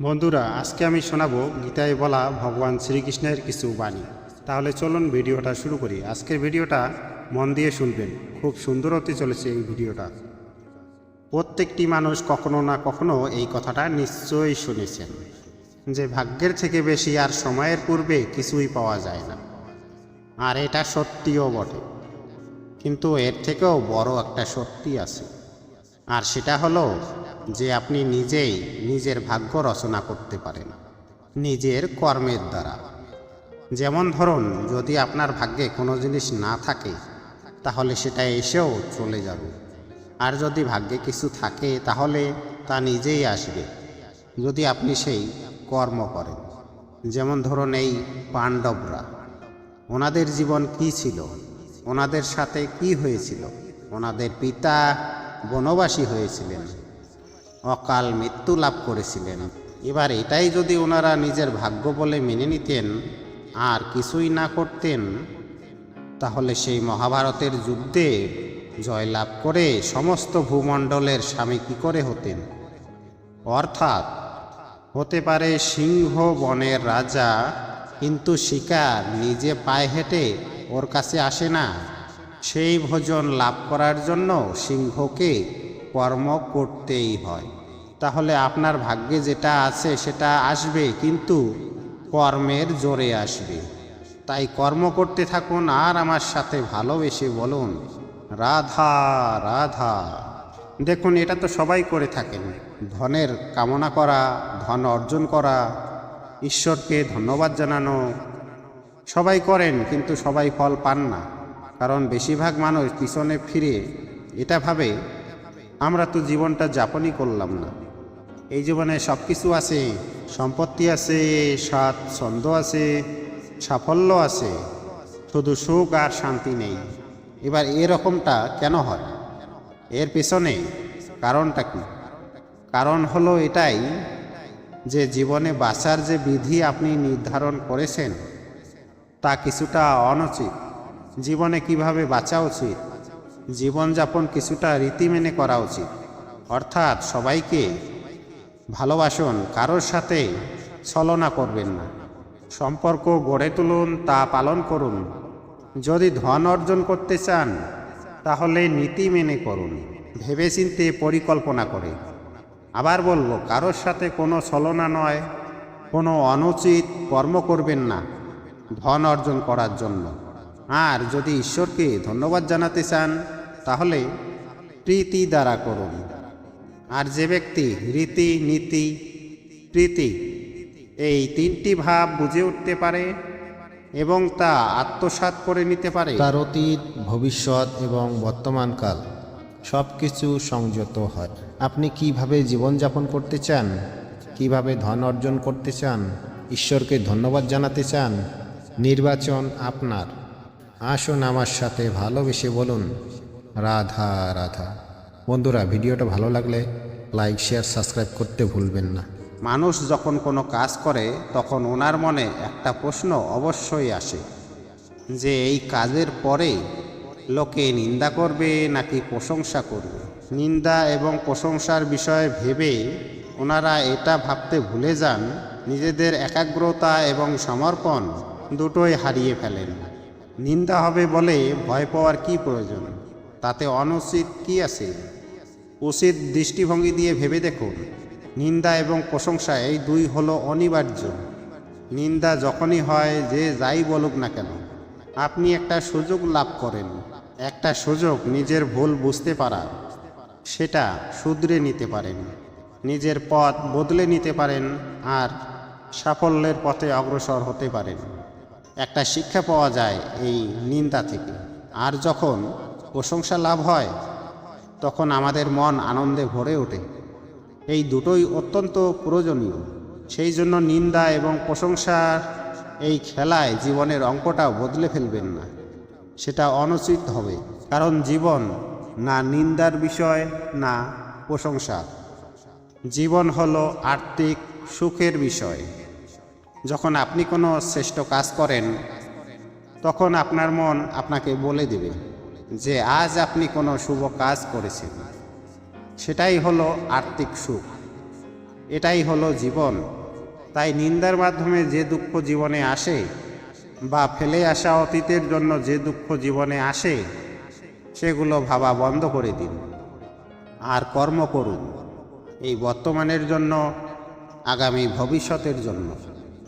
বন্ধুরা, আজকে আমি শোনাবো গীতায় বলা ভগবান শ্রীকৃষ্ণের কিছু বাণী। তাহলে চলুন ভিডিওটা শুরু করি। আজকের ভিডিওটা মন দিয়ে শুনবেন। খুব সুন্দর হতে চলেছে এই ভিডিওটা। প্রত্যেকটি মানুষ কখনো না কখনো এই কথাটা নিশ্চয়ই শুনেছেন যে ভাগ্যের থেকে বেশি আর সময়ের পূর্বে কিছুই পাওয়া যায় না। আর এটা সত্যিও বটে। কিন্তু এর থেকেও বড় একটা সত্যি আছে। আর সেটা হলো যে আপনি নিজেই নিজের ভাগ্য রচনা করতে পারেন, নিজের কর্মের দ্বারা। যেমন ধরুন, যদি আপনার ভাগ্যে কোনো জিনিস না থাকে, তাহলে সেটা এসেও চলে যাবে। আর যদি ভাগ্যে কিছু থাকে, তাহলে তা নিজেই আসবে। যদি আপনি সেই কর্ম করেন, যেমন ধরুন এই পাণ্ডবরা, ওনাদের জীবন কি ছিল? ওনাদের সাথে কি হয়েছিল? ওনাদের পিতা বনবাসী হয়েছিলেন। অকাল মৃত্যু লাভ করেছিলেন। এবার এটাই যদি ওনারা নিজের ভাগ্য বলে মেনে নিতেন, আর কিছুই না করতেন, তাহলে সেই মহাভারতের যুদ্ধে জয়লাভ করে সমস্ত ভূমণ্ডলের স্বামী কী করে হতেন? অর্থাৎ, হতে পারে সিংহ বনের রাজা, কিন্তু শিকার নিজে পায়ে হেঁটে ওর কাছে আসে না। সেই ভোজন লাভ করার জন্য সিংহকে কর্ম করতেই হয়। তাহলে আপনার ভাগ্যে যেটা আছে সেটা আসবে, কিন্তু কর্মের জোরে আসবে। তাই কর্ম করতে থাকুন আর আমার সাথে ভালোবেসে বলুন, রাধা রাধা। দেখুন, এটা তো সবাই করে থাকেন। ধনের কামনা করা, ধন অর্জন করা, ঈশ্বরকে ধন্যবাদ জানানো, সবাই করেন, কিন্তু সবাই ফল পান না। কারণ বেশিরভাগ মানুষ পিছনে ফিরে এটা ভাবে, আমরা তো জীবনটা যাপনই করলাম না। এই জীবনে সব কিছু আছে, সম্পত্তি আছে সাত ছন্দ আছে, সাফল্য আছে, শুধু সুখ আর শান্তি নেই। এবার এরকমটা কেন হয়? এর পেছনে কারণটা কি? কারণ হলো এটাই যে জীবনে বাঁচার যে বিধি আপনি নির্ধারণ করেছেন, তা কিছুটা অনুচিত। জীবনে কীভাবে বাঁচা উচিত? জীবনযাপন কিছুটা রীতি মেনে করা উচিত। অর্থাৎ সবাইকে ভালোবাসুন, কারোর সাথে ছলনা করবেন না। সম্পর্ক গড়ে তুলুন, তা পালন করুন। যদি ধন অর্জন করতে চান, তাহলে নীতি মেনে করুন, ভেবেচিন্তে পরিকল্পনা করে। আবার বলব, কারোর সাথে কোনো ছলনা নয়, কোনো অনুচিত কর্ম করবেন না ধন অর্জন করার জন্য। আর যদি ঈশ্বরকে ধন্যবাদ জানাতে চান, তাহলে প্রীতি দ্বারা করুন। আর যে ব্যক্তি রীতি, নীতি, প্রীতি, এই তিনটি ভাব বুঝে উঠতে পারে এবং তা আত্মসাৎ করে নিতে পারে, তার অতীত, ভবিষ্যৎ এবং বর্তমানকাল সব কিছু সংযত হয়। আপনি কীভাবে জীবনযাপন করতে চান, কীভাবে ধন অর্জন করতে চান, ঈশ্বরকে ধন্যবাদ জানাতে চান, নির্বাচন আপনার। আসুন আমার সাথে ভালোবেসে বলুন। রাধা রাধা। বন্ধুরা, ভিডিওটা ভালো লাগলে লাইক, শেয়ার, সাবস্ক্রাইব করতে ভুলবেন না। মানুষ যখন কোনো কাজ করে, তখন ওনার মনে একটা প্রশ্ন অবশ্যই আসে, যে এই কাজের পরে লোকে নিন্দা করবে নাকি প্রশংসা করবে? নিন্দা এবং প্রশংসার বিষয়ে ভেবে ওনারা এটা ভাবতে ভুলে যান, নিজেদের একাগ্রতা এবং সমর্পণ দুটোই হারিয়ে ফেলেন। নিন্দা হবে বলে ভয় পাওয়ার কি প্রয়োজন? তাতে অনুচিত কি আছে? উচিত দৃষ্টিভঙ্গি দিয়ে ভেবে দেখুন। নিন্দা এবং প্রশংসা এই দুই হলো অনিবার্য। নিন্দা যখনই হয় যে যাই বলুক না কেন, আপনি একটা সুযোগ লাভ করেন। একটা সুযোগ নিজের ভুল বুঝতে পারা। সেটা শুধরে নিতে পারেন। নিজের পথ বদলে নিতে পারেন আর সাফল্যের পথে অগ্রসর হতে পারেন। একটা শিক্ষা পাওয়া যায় এই নিন্দা থেকে। আর যখন প্রশংসা লাভ হয়, তখন আমাদের মন আনন্দে ভরে ওঠে। এই দুটোই অত্যন্ত প্রয়োজনীয়। সেই জন্য নিন্দা এবং প্রশংসার এই খেলায় জীবনের অঙ্কটা বদলে ফেলবেন না। সেটা অনুচিত হবে, কারণ জীবন না নিন্দার বিষয়, না প্রশংসা জীবন হলো আর্থিক সুখের বিষয়। যখন আপনি কোনো শ্রেষ্ঠ কাজ করেন, তখন আপনার মন আপনাকে বলে দেবে যে আজ আপনি কোনো শুভ কাজ করেছেন। সেটাই হলো আর্থিক সুখ। এটাই হলো জীবন। তাই নিন্দার মাধ্যমে যে দুঃখ জীবনে আসে বা ফেলে আসা অতীতের জন্য যে দুঃখ জীবনে আসে, সেগুলো ভাবা বন্ধ করে দিন। আর কর্ম করুন। এই বর্তমানের জন্য, আগামী ভবিষ্যতের জন্য।